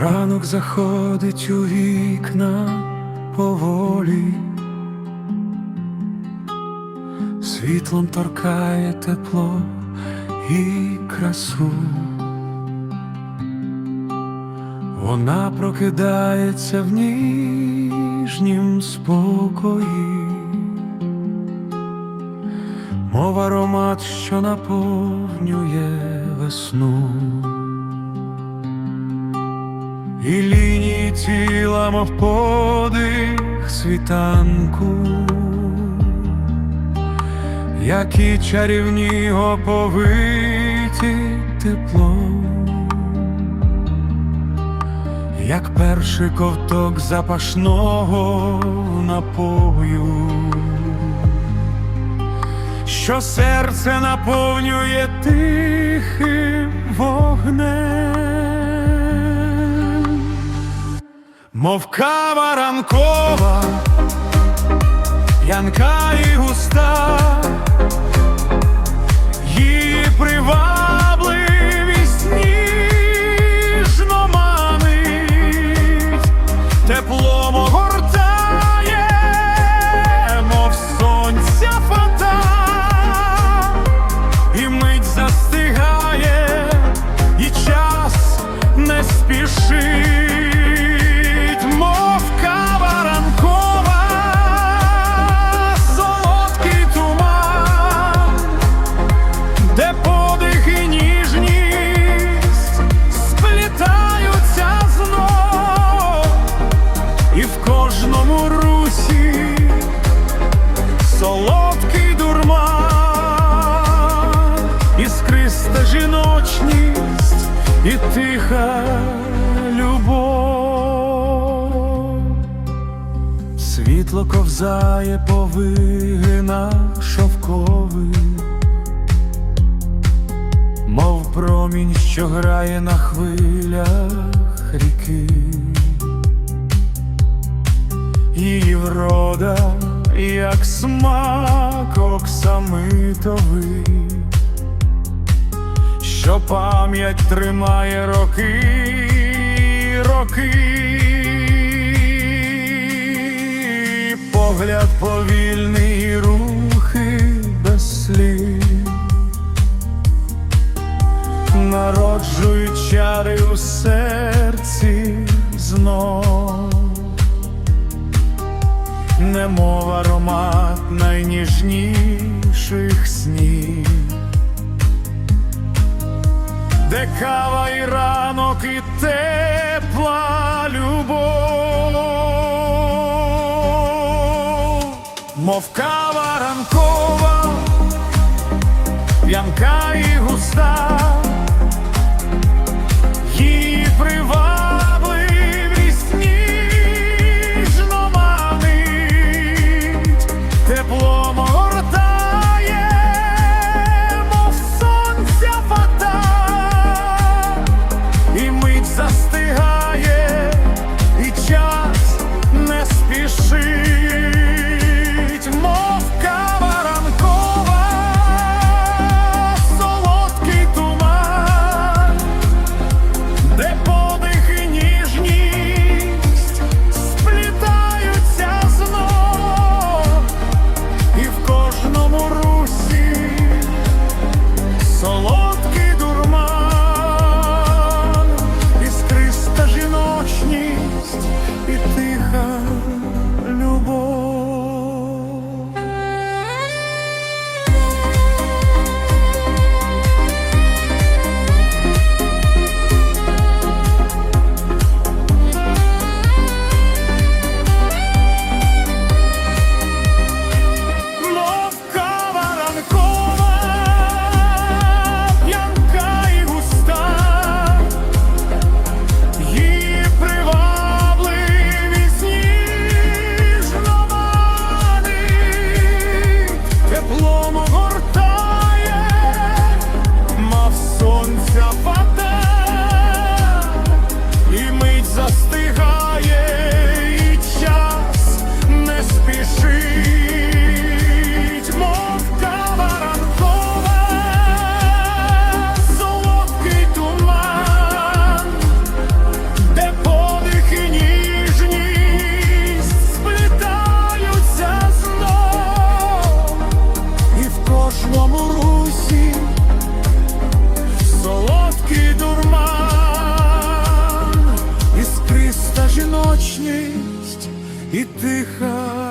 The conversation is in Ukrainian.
Ранок заходить у вікна поволі, світлом торкає тепло і красу. Вона прокидається в ніжнім спокої, мов аромат, що наповнює весну. Тіла, мов подих світанку, які чарівні оповиті теплом, як перший ковток запашного напою, що серце наповнює тихим вогнем. Мов кава ранкова, янка і густа, її привабливість і тиха любов. Світло ковзає по вигинах шовкових, мов промінь, що грає на хвилях ріки. Її врода, як смак оксамитовий, що пам'ять тримає роки, роки, погляд повільний, рухи без слів, народжують чари у серці знов. Немов аромат найніжніших снів, де кава і ранок, і тепла любов, мов кава ранкова, п'янка і густа. see ніжність і тиха